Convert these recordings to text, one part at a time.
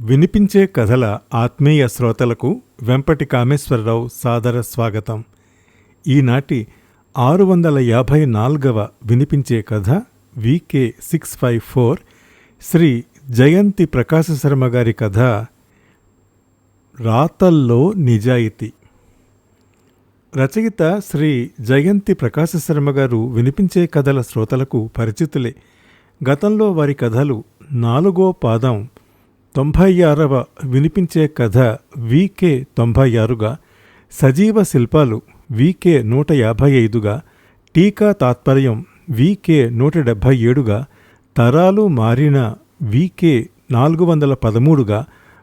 వినిపించే కథల ఆత్మీయ శ్రోతలకు వెంపటి కామేశ్వరరావు సాదర స్వాగతం. ఈనాటి ఆరు వందల యాభై నాలుగవ వినిపించే కథ VK six five four Shri Jayanti Prakasha Sharma గారి కథ రాతల్లో నిజాయితీ. రచయిత శ్రీ జయంతి ప్రకాశ శర్మ గారు వినిపించే కథల శ్రోతలకు పరిచితులే. గతంలో వారి కథలు నాలుగో పాదం తొంభై ఆరవ వినిపించే కథ వికే తొంభై ఆరుగా సజీవ శిల్పాలు వికే నూట యాభై ఐదుగా టీకా తాత్పర్యం వికే నూట డెబ్భై ఏడుగా తరాలు మారిన వికే నాలుగు వందల పదమూడుగా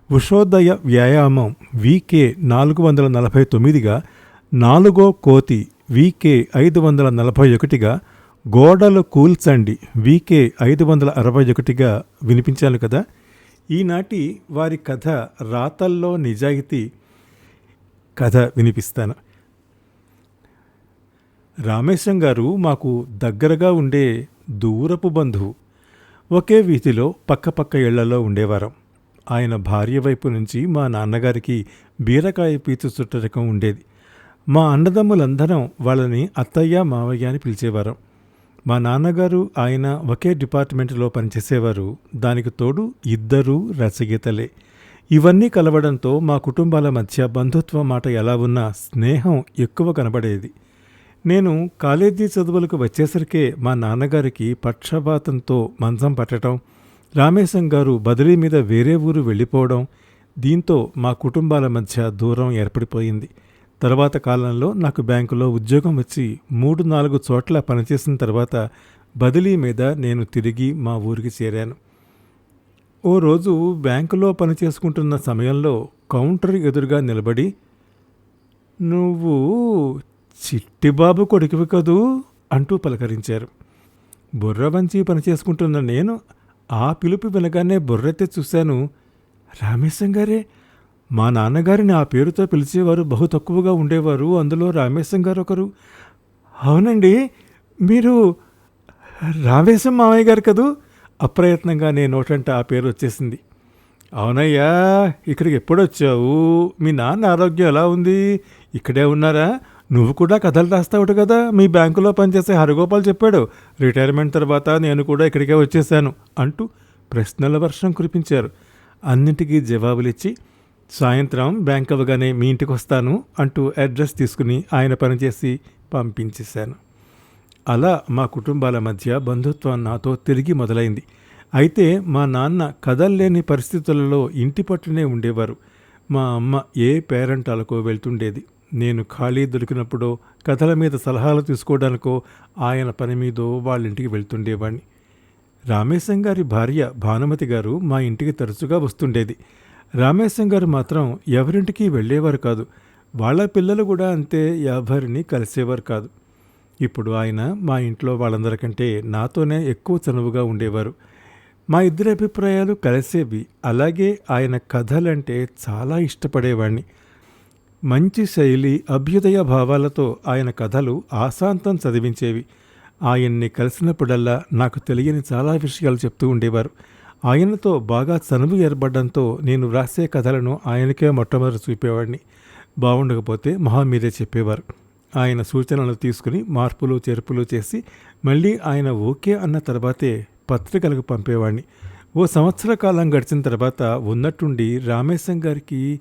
ఉషోదయ వ్యాయామం వికే నాలుగు వందల నలభై తొమ్మిదిగా నాలుగో కోతి వికే ఐదు వందల నలభై ఒకటిగా గోడలు కూల్చండి వికే ఐదు వందల అరవై ఒకటిగా వినిపించాను కదా? ఈనాటి వారి కథ రాతల్లో నిజాయితీ కథ వినిపిస్తాను. రామేశం గారు మాకు దగ్గరగా ఉండే దూరపు బంధువు. ఒకే వీధిలో పక్కపక్క ఇళ్ళలో ఉండేవారం. ఆయన భార్య వైపు నుంచి మా నాన్నగారికి బీరకాయ పీచు చుట్టరకం ఉండేది. మా అన్నదమ్ములందరం వాళ్ళని అత్తయ్య మావయ్య అని పిలిచేవారం. మా నాన్నగారు ఆయన ఒకే డిపార్ట్మెంట్లో పనిచేసేవారు. దానికి తోడు ఇద్దరూ రచయితలే. ఇవన్నీ కలవడంతో మా కుటుంబాల మధ్య బంధుత్వం మాట ఎలా ఉన్నా స్నేహం ఎక్కువ కనబడేది. నేను కాలేజీ చదువులకు వచ్చేసరికే మా నాన్నగారికి పక్షపాతంతో మంచం పట్టడం రామేశం గారు బదిలీ మీద వేరే ఊరు వెళ్ళిపోవడం దీంతో మా కుటుంబాల మధ్య దూరం ఏర్పడిపోయింది. తర్వాత కాలంలో నాకు బ్యాంకులో ఉద్యోగం వచ్చి మూడు నాలుగు చోట్ల పనిచేసిన తర్వాత బదిలీ మీద నేను తిరిగి మా ఊరికి చేరాను. ఓ రోజు బ్యాంకులో పనిచేసుకుంటున్న సమయంలో కౌంటర్ ఎదురుగా నిలబడి నువ్వు చిట్టిబాబు కొడుకువి కదూ? అంటూ పలకరించారు. బుర్ర వంచి పనిచేసుకుంటున్న నేను ఆ పిలుపు వినగానే బుర్రెత్తి చూశాను. రామేశం గారే మా నాన్నగారిని ఆ పేరుతో పిలిచేవారు బహు తక్కువగా ఉండేవారు. అందులో రామేశం గారు ఒకరు. అవునండి మీరు రామేశం మామయ్య గారు కదూ? అప్రయత్నంగా నేను నోటంట ఆ పేరు వచ్చేసింది. అవునయ్యా ఇక్కడికి ఎప్పుడొచ్చావు? మీ నాన్న ఆరోగ్యం ఎలా ఉంది? ఇక్కడే ఉన్నారా? నువ్వు కూడా కథలు రాస్తావుట కదా? మీ బ్యాంకులో పనిచేసే హరగోపాల్ చెప్పాడు. రిటైర్మెంట్ తర్వాత నేను కూడా ఇక్కడికే వచ్చేసాను అంటూ ప్రశ్నల వర్షం కురిపించారు. అన్నింటికీ జవాబులిచ్చి సాయంత్రం బ్యాంక్ అవ్వగానే మీ ఇంటికి వస్తాను అంటూ అడ్రస్ తీసుకుని ఆయన పనిచేసి పంపించేశాను. అలా మా కుటుంబాల మధ్య బంధుత్వం నాతో తిరిగి మొదలైంది. అయితే మా నాన్న కదల్లేని పరిస్థితులలో ఇంటి పట్టునే ఉండేవారు. మా అమ్మ ఏ పేరెంటాలకో వెళ్తుండేది. నేను ఖాళీ దొరికినప్పుడో కథల మీద సలహాలు తీసుకోవడానికో ఆయన పని మీదో వాళ్ళ ఇంటికి వెళ్తుండేవాణ్ణి. రామేశం గారి భార్య భానుమతి గారు మా ఇంటికి తరచుగా వస్తుండేది. రామేశం గారు మాత్రం ఎవరింటికి వెళ్ళేవారు కాదు. వాళ్ళ పిల్లలు కూడా అంతే ఎవరిని కలిసేవారు కాదు. ఇప్పుడు ఆయన మా ఇంట్లో వాళ్ళందరికంటే నాతోనే ఎక్కువ చనువుగా ఉండేవారు. మా ఇద్దరి అభిప్రాయాలు కలిసేవి. అలాగే ఆయన కథలంటే చాలా ఇష్టపడేవాణ్ణి. మంచి శైలి అభ్యుదయ భావాలతో ఆయన కథలు ఆశాంతం చదివించేవి. ఆయన్ని కలిసినప్పుడల్లా నాకు తెలియని చాలా విషయాలు చెప్తూ ఉండేవారు. ఆయనతో బాగా చనువు ఏర్పడడంతో నేను వ్రాసే కథలను ఆయనకే మొట్టమొదటి చూపేవాడిని. బాగుండకపోతే మహా మీదే చెప్పేవారు. ఆయన సూచనలు తీసుకుని మార్పులు చేర్పులు చేసి మళ్ళీ ఆయన ఓకే అన్న తర్వాతే పత్రికలకు పంపేవాడిని. ఓ సంవత్సర కాలం గడిచిన తర్వాత ఉన్నట్టుండి రామేశం గారికి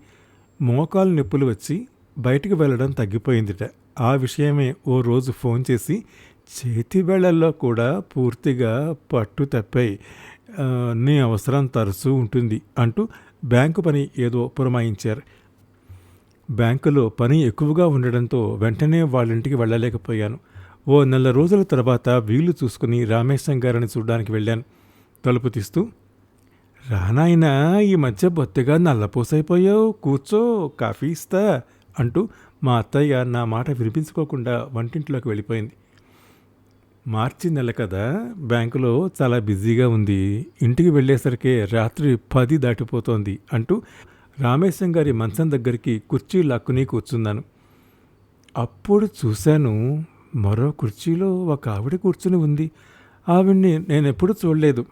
మోకాలు నొప్పులు వచ్చి బయటికి వెళ్ళడం తగ్గిపోయిందిట. ఆ విషయమే ఓ రోజు ఫోన్ చేసి చేతి వేళల్లో కూడా పూర్తిగా పట్టు తప్పాయి. నీ అవసరం తరచూ ఉంటుంది అంటూ బ్యాంకు పని ఏదో పురమాయించారు. బ్యాంకులో పని ఎక్కువగా ఉండడంతో వెంటనే వాళ్ళింటికి వెళ్ళలేకపోయాను. ఓ నెల రోజుల తర్వాత వీలు చూసుకుని రామేశం గారిని చూడడానికి వెళ్ళాను. తలుపు తీస్తూ రానాయనా ఈ మధ్య బొత్తిగా నల్లపూసైపోయావు. కూర్చో కాఫీ ఇస్తా అంటూ మా అత్తయ్య నా మాట వినిపించుకోకుండా వంటింట్లోకి వెళ్ళిపోయింది. మార్చి నెల కదా బ్యాంకులో చాలా బిజీగా ఉంది. ఇంటికి వెళ్ళేసరికి రాత్రి పది దాటిపోతోంది అంటూ రామేశం గారి మంచం దగ్గరికి కుర్చీ లాక్కుని కూర్చున్నాను. అప్పుడు చూశాను మరో కుర్చీలో ఒక ఆవిడ కూర్చుని ఉంది. ఆవిడ్ని నేను ఎప్పుడూ చూడలేదు.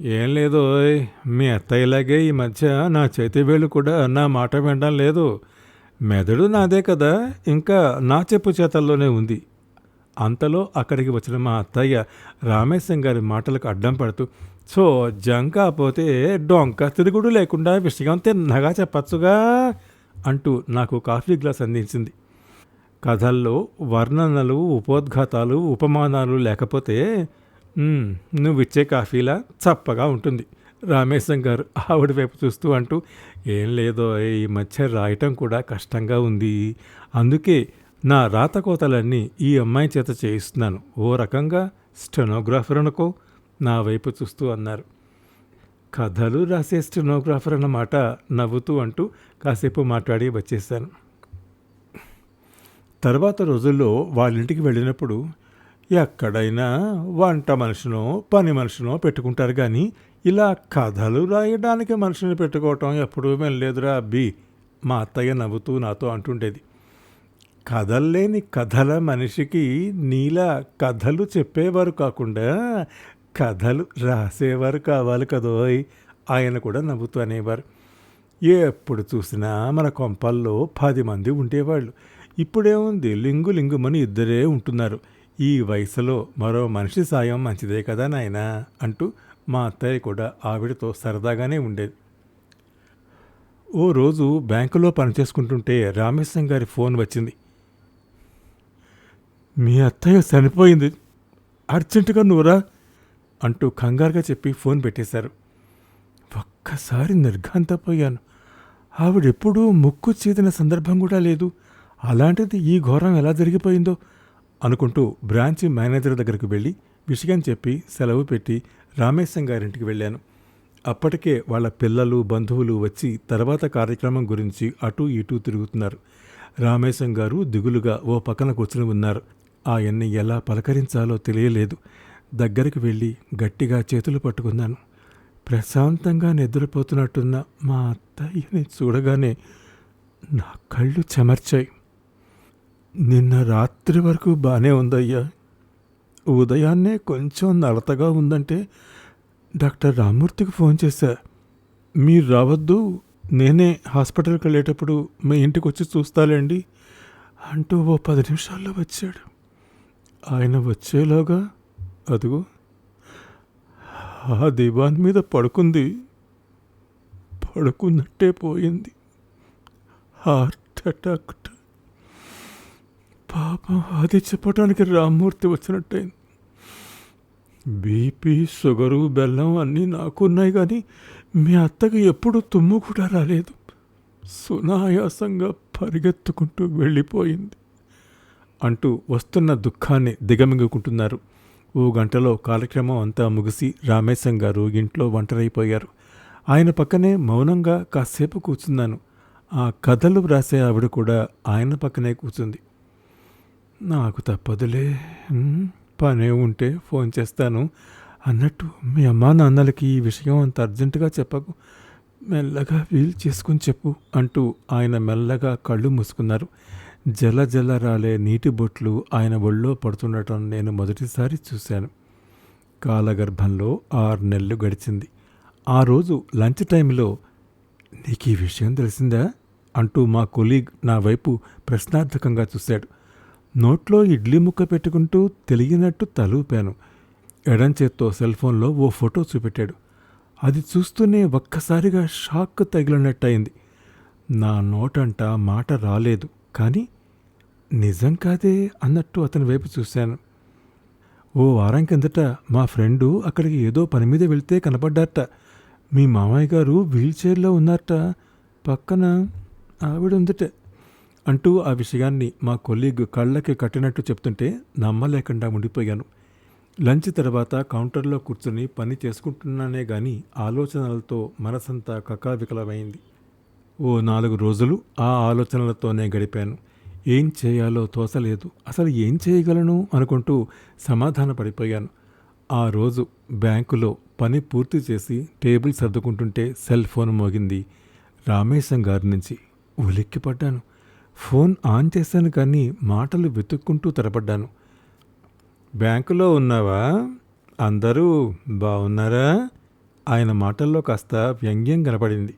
ఏం లేదో మీ అత్తయ్యలాగే ఈ మధ్య నా చేతి వేలు కూడా నా మాట వినడం లేదు. మెదడు నాదే కదా ఇంకా నా చెప్పు చేతల్లోనే ఉంది. అంతలో అక్కడికి వచ్చిన మా అత్తయ్య రామేశం గారి మాటలకు అడ్డం పడుతూ సో జంకా పోతే డొంక తిరుగుడు లేకుండా విషయం తిన్నగా చెప్పచ్చుగా అంటూ నాకు కాఫీ గ్లాస్ అందించింది. కథల్లో వర్ణనలు ఉపోద్ఘాతాలు ఉపమానాలు లేకపోతే నువ్విచ్చే కాఫీలా? చప్పగా ఉంటుంది. రామేశం గారు ఆవిడ వైపు చూస్తూ అంటూ ఏం లేదో ఈ మధ్య రాయటం కూడా కష్టంగా ఉంది. అందుకే నా రాతకోతలన్నీ ఈ అమ్మాయి చేత చేయిస్తున్నాను. ఓ రకంగా స్టెనోగ్రాఫర్ అనుకో నా వైపు చూస్తూ అన్నారు. కథలు రాసే స్టెనోగ్రాఫర్ అన్నమాట నవ్వుతూ అంటూ కాసేపు మాట్లాడి వచ్చేసాను తర్వాత రోజుల్లో వాళ్ళ ఇంటికి వెళ్ళినప్పుడు ఎక్కడైనా వంట మనుషునో పని మనుషునో పెట్టుకుంటారు కానీ ఇలా కథలు రాయడానికి మనుషుని పెట్టుకోవటం ఎప్పుడూ వెళ్ళలేదురా అబ్బి. మా అత్తయ్య నవ్వుతూ నాతో అంటుండేది. కథల్లేని కథల మనిషికి నీలా కథలు చెప్పేవారు కాకుండా కథలు రాసేవారు కావాలి కదోయ్ ఆయన కూడా నవ్వుతూ అనేవారు. ఎప్పుడు చూసినా మన కొంపల్లో పది మంది ఉండేవాళ్ళు. ఇప్పుడేముంది లింగు లింగుమని ఇద్దరే ఉంటున్నారు. ఈ వయసులో మరో మనిషి సాయం మంచిదే కదా నాయనా అంటూ మా అత్తయ్య కూడా ఆవిడతో సరదాగానే ఉండేది. ఓ రోజు బ్యాంకులో పనిచేసుకుంటుంటే రామేశం గారి ఫోన్ వచ్చింది. మీ అత్తయ్య చనిపోయింది. అర్జెంటుగా నువ్వురా అంటూ కంగారుగా చెప్పి ఫోన్ పెట్టేశారు. ఒక్కసారి నిర్ఘాంతపోయాను. ఆవిడెప్పుడూ ముక్కు చీదిన సందర్భం కూడా లేదు. అలాంటిది ఈ ఘోరం ఎలా జరిగిపోయిందో అనుకుంటూ బ్రాంచ్ మేనేజర్ దగ్గరికి వెళ్ళి విషయం చెప్పి సెలవు పెట్టి రామేశం గారింటికి వెళ్ళాను. అప్పటికే వాళ్ళ పిల్లలు బంధువులు వచ్చి తర్వాత కార్యక్రమం గురించి అటూ ఇటూ తిరుగుతున్నారు. రామేశం గారు దిగులుగా ఓ పక్కన కూర్చుని ఉన్నారు. ఆయన్ని ఎలా పలకరించాలో తెలియలేదు. దగ్గరికి వెళ్ళి గట్టిగా చేతులు పట్టుకున్నాను. ప్రశాంతంగా నిద్రపోతున్నట్టున్న మా అత్తయ్యని చూడగానే నా కళ్ళు చెమర్చాయి. నిన్న రాత్రి వరకు బాగానే ఉందయ్యా. ఉదయాన్నే కొంచెం నడతగా ఉందంటే డాక్టర్ రామ్మూర్తికి ఫోన్ చేశా. మీరు రావద్దు నేనే హాస్పిటల్కి వెళ్ళేటప్పుడు మీ ఇంటికి వచ్చి చూస్తాలేండి అంటూ ఓ పది నిమిషాల్లో వచ్చాడు. ఆయన వచ్చేలాగా? అదిగో. ఆ దివాన్ మీద పడుకుంది. పడుకున్నట్టే పోయింది. Heart attack. పాపం అది చెప్పడానికి రామ్మూర్తి వచ్చినట్టయింది. బీపీ షుగరు బెల్లం అన్నీ నాకున్నాయి కానీ మీ అత్తకి ఎప్పుడు తుమ్ము కూడా రాలేదు. సునాయాసంగా పరిగెత్తుకుంటూ వెళ్ళిపోయింది. అంటూ వస్తున్న దుఃఖాన్ని దిగమింగుకుంటున్నారు. ఓ గంటలో కార్యక్రమం అంతా ముగిసి రామేశం గారు ఇంట్లో ఒంటరైపోయారు. ఆయన పక్కనే మౌనంగా కాసేపు కూర్చున్నాను. ఆ కథలు వ్రాసే ఆవిడ కూడా ఆయన పక్కనే కూర్చుంది. నాకు తప్పదులే పనే ఉంటే ఫోన్ చేస్తాను అన్నట్టు మీ అమ్మా నాన్నలకి ఈ విషయం అంత అర్జెంటుగా చెప్పకు. మెల్లగా వీలు చేసుకుని చెప్పు అంటూ ఆయన మెల్లగా కళ్ళు మూసుకున్నారు. జల జల రాలే నీటి బొట్లు ఆయన ఒళ్ళో పడుతుండటం నేను మొదటిసారి చూశాను. కాలగర్భంలో ఆరు నెలలు గడిచింది. ఆ రోజు లంచ్ టైంలో నీకు ఈ విషయం తెలిసిందా? అంటూ మా కొలీగ్ నా వైపు ప్రశ్నార్థకంగా చూశాడు. నోట్లో ఇడ్లీ ముక్క పెట్టుకుంటూ తెలియనట్టు తలూపాను. ఎడం చేత్తో సెల్ ఫోన్లో ఓ ఫోటో చూపెట్టాడు. అది చూస్తూనే ఒక్కసారిగా షాక్ తగిలినట్టయింది. నా నోటంట మాట రాలేదు. కానీ నిజం కాదే అన్నట్టు అతని వైపు చూశాను. ఓ వారం కిందట మా ఫ్రెండు అక్కడికి ఏదో పని మీద వెళ్తే కనపడ్డారట. మీ మామయ్య గారు వీల్చైర్లో ఉన్నారట. పక్కన ఆవిడ ఉందట అంటూ ఆ విషయాన్ని మా కొలీగ్ కళ్ళకి కట్టినట్టు చెప్తుంటే నమ్మలేకుండా ఉండిపోయాను. లంచ్ తర్వాత కౌంటర్లో కూర్చుని పని చేసుకుంటున్నానే గాని ఆలోచనలతో మనసంతా కకావికలమైంది. ఓ నాలుగు రోజులు ఆ ఆలోచనలతోనే గడిపాను. ఏం చేయాలో తోసలేదు అసలు ఏం చేయగలను అనుకుంటూ సమాధాన పడిపోయాను ఆ రోజు బ్యాంకులో పని పూర్తి చేసి టేబుల్ సర్దుకుంటుంటే సెల్ ఫోన్ మోగింది. రామేశం గారి నుంచి ఉలిక్కిపడ్డాను. ఫోన్ ఆన్ చేశాను కానీ మాటలు వెతుక్కుంటూ తరపడ్డాను బ్యాంకులో ఉన్నావా? అందరూ బాగున్నారా? ఆయన మాటల్లో కాస్త వ్యంగ్యం కనపడింది.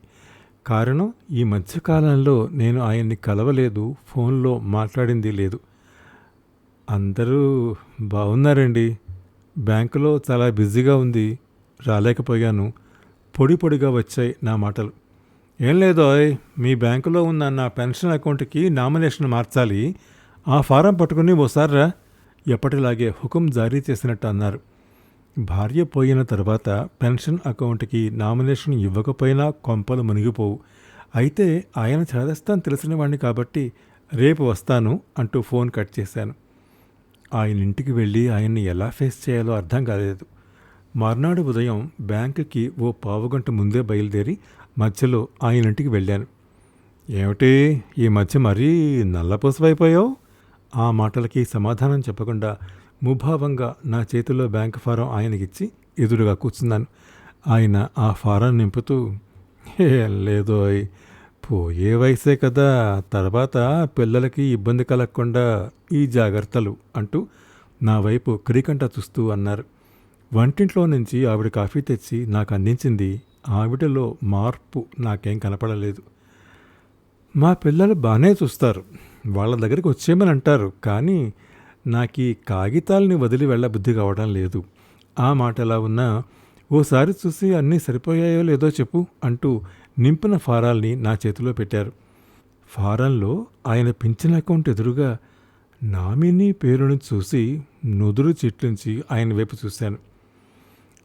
కారణం ఈ మధ్యకాలంలో నేను ఆయన్ని కలవలేదు ఫోన్లో మాట్లాడింది లేదు. అందరూ బాగున్నారండి. బ్యాంకులో చాలా బిజీగా ఉంది రాలేకపోయాను. పొడి పొడిగా వచ్చాయి నా మాటలు. ఏం లేదోయ్ మీ బ్యాంకులో ఉన్న నా పెన్షన్ అకౌంట్కి నామినేషన్ మార్చాలి. ఆ ఫారం పట్టుకుని ఓసారా ఎప్పటిలాగే హుకుం జారీ చేసినట్టు అన్నారు. భార్య పోయిన తర్వాత పెన్షన్ అకౌంట్కి నామినేషన్ ఇవ్వకపోయినా కొంపలు మునిగిపోవు. అయితే ఆయన చేదస్తాను తెలిసిన వాడిని కాబట్టి రేపు వస్తాను అంటూ ఫోన్ కట్ చేశాను. ఆయన ఇంటికి వెళ్ళి ఆయన్ని ఎలా ఫేస్ చేయాలో అర్థం కాలేదు. మర్నాడు ఉదయం బ్యాంకుకి ఓ పావుగంట ముందే బయలుదేరి మధ్యలో ఆయన ఇంటికి వెళ్ళాను. ఏమిటి ఈ మధ్య మరీ నల్లపూసవైపోయావు? ఆ మాటలకి సమాధానం చెప్పకుండా ముభావంగా నా చేతిలో బ్యాంక్ ఫారం ఆయనకిచ్చి ఎదురుగా కూర్చున్నాను. ఆయన ఆ ఫారం నింపుతూ లేదో లేదోయ్ పోయే వయసే కదా తర్వాత పిల్లలకి ఇబ్బంది కలగకుండా ఈ జాగ్రత్తలు అంటూ నా వైపు క్రికంట చూస్తూ అన్నారు. వంటింట్లో నుంచి ఆవిడ కాఫీ తెచ్చి నాకు అందించింది. ఆవిడలో మార్పు నాకేం కనపడలేదు. మా పిల్లలు బాగానే చూస్తారు. వాళ్ళ దగ్గరికి వచ్చేయమని అంటారు కానీ నాకు ఈ కాగితాలని వదిలి వెళ్ళ బుద్ధి కావడం లేదు. ఆ మాట ఎలా ఉన్నా ఓసారి చూసి అన్నీ సరిపోయాయో లేదో చెప్పు అంటూ నింపిన ఫారాల్ని నా చేతిలో పెట్టారు. ఫారంలో ఆయన పింఛన్ అకౌంట్ ఎదురుగా నామినీ పేరును చూసి నుదురు చిట్లించి ఆయన వైపు చూశాను.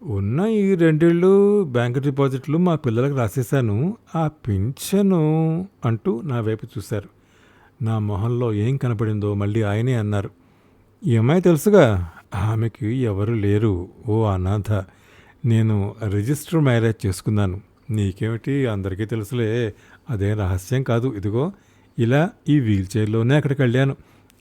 ఉన్న ఈ రెండేళ్ళు బ్యాంక్ డిపాజిట్లు మా పిల్లలకు రాసేశాను ఆ పింఛను అంటూ నా వైపు చూశారు. నా మొహంలో ఏం కనపడిందో మళ్ళీ ఆయనే అన్నారు. ఈ అమ్మాయి తెలుసుగా? ఆమెకి ఎవరు లేరు. ఓ అనాథ. నేను రిజిస్టర్ మ్యారేజ్ చేసుకున్నాను. నీకేమిటి? అందరికీ తెలుసులే. అదే రహస్యం కాదు. ఇదిగో ఇలా ఈ వీల్ చైర్లోనే అక్కడికి వెళ్ళాను.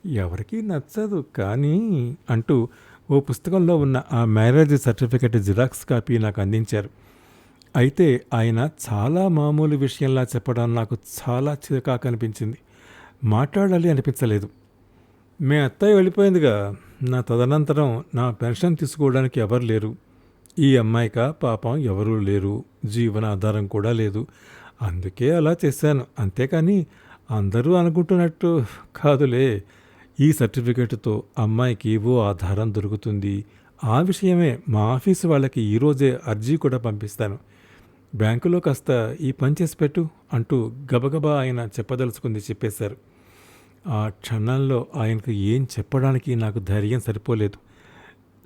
ఎవరికీ నచ్చదు. కానీ అంటూ ఓ పుస్తకంలో ఉన్న ఆ మ్యారేజ్ సర్టిఫికెట్ జిరాక్స్ కాపీ నాకు అందించారు. అయితే ఆయన చాలా మామూలు విషయంలా చెప్పడం నాకు చాలా చికాకు అనిపించింది మాట్లాడాలి అనిపించలేదు. మీ అత్తయ్య వెళ్ళిపోయిందిగా. నా తదనంతరం నా పెన్షన్ తీసుకోవడానికి ఎవరు లేరు. ఈ అమ్మాయిక పాపం ఎవరూ లేరు. జీవనాధారం కూడా లేదు. అందుకే అలా చేశాను. అంతేకాని అందరూ అనుకుంటున్నట్టు కాదులే. ఈ సర్టిఫికేట్తో అమ్మాయికి ఓ ఆధారం దొరుకుతుంది. ఆ విషయమే మా ఆఫీసు వాళ్ళకి ఈరోజే అర్జీ కూడా పంపిస్తాను. బ్యాంకులో కాస్త ఈ పని చేసి పెట్టు అంటూ గబగబా ఆయన చెప్పదలుచుకుంది చెప్పేశారు. ఆ క్షణంలో ఆయనకు ఏం చెప్పడానికి నాకు ధైర్యం సరిపోలేదు.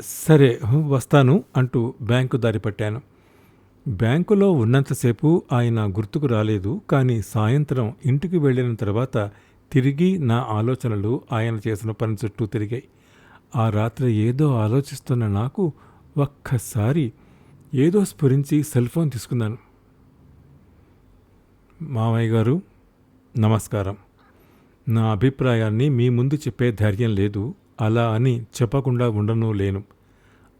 సరే వస్తాను అంటూ బ్యాంకు దారి పట్టాను. బ్యాంకులో ఉన్నంతసేపు ఆయన గుర్తుకు రాలేదు కానీ సాయంత్రం ఇంటికి వెళ్ళిన తర్వాత తిరిగి నా ఆలోచనలు ఆయన చేసిన పని చుట్టూ తిరిగాయి. ఆ రాత్రి ఏదో ఆలోచిస్తున్న నాకు ఒక్కసారి ఏదో స్ఫురించి సెల్ ఫోన్ తీసుకున్నాను. మామయ్య గారు నమస్కారం. నా అభిప్రాయాన్ని మీ ముందు చెప్పే ధైర్యం లేదు అలా అని చెప్పకుండా ఉండను లేను.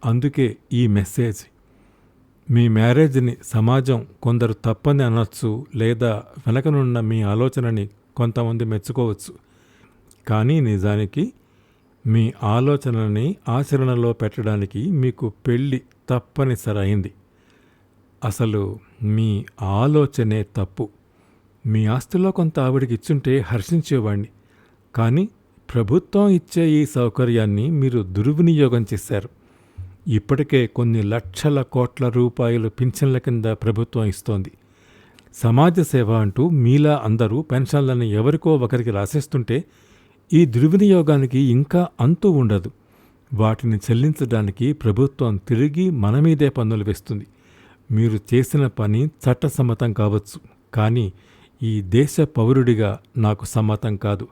అందుకే ఈ మెసేజ్. మీ మ్యారేజ్ని సమాజం కొందరు తప్పని అనొచ్చు లేదా వెనకనున్న మీ ఆలోచనని కొంతమంది మెచ్చుకోవచ్చు. కానీ నిజానికి మీ ఆలోచనని ఆచరణలో పెట్టడానికి మీకు పెళ్ళి తప్పనిసరి అయింది అసలు మీ ఆలోచనే తప్పు. మీ ఆస్తిలో కొంత ఆవిడికి ఇచ్చుంటే హర్షించేవాణ్ణి. కానీ ప్రభుత్వం ఇచ్చే ఈ సౌకర్యాన్ని మీరు దుర్వినియోగం చేశారు. ఇప్పటికే కొన్ని లక్షల కోట్ల రూపాయలు పింఛన్ల కింద ప్రభుత్వం ఇస్తోంది. సమాజ సేవ అంటూ మీలా అందరూ పెన్షన్లను ఎవరికో ఒకరికి రాసేస్తుంటే ఈ దుర్వినియోగానికి ఇంకా అంతు ఉండదు. వాటిని చెల్లించడానికి ప్రభుత్వం తిరిగి మన మీదే పన్నులు వేస్తుంది. మీరు చేసిన పని చట్టసమ్మతం కావచ్చు. కానీ ఈ దేశ పౌరుడిగా నాకు సమ్మతం కాదు.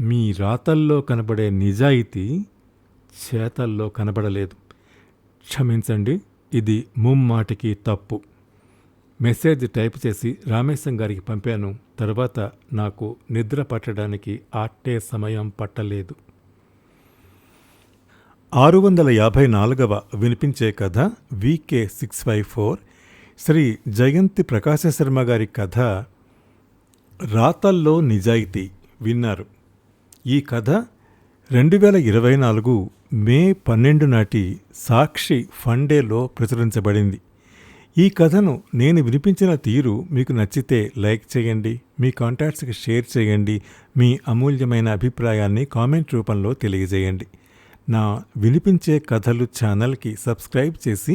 మీ రాతల్లో కనబడే నిజాయితీ చేతల్లో కనబడలేదు. క్షమించండి ఇది ముమ్మాటికి తప్పు. మెసేజ్ టైప్ చేసి రామేశం గారికి పంపాను. తర్వాత నాకు నిద్ర పట్టడానికి ఆట్టే సమయం పట్టలేదు. ఆరు వందల యాభై నాలుగవ వినిపించే కథ VK six five four Shri Jayanti Prakasha Sharma గారి కథ రాతల్లో నిజాయితీ విన్నారు. ఈ కథ రెండు వేల ఇరవై నాలుగు మే పన్నెండు నాటి సాక్షి ఫండేలో ప్రచురించబడింది. ఈ కథను నేను వినిపించిన తీరు మీకు నచ్చితే లైక్ చేయండి మీ కాంటాక్ట్స్కి షేర్ చేయండి మీ అమూల్యమైన అభిప్రాయాన్ని కామెంట్ రూపంలో తెలియజేయండి. నా వినిపించే కథలు ఛానల్కి సబ్స్క్రైబ్ చేసి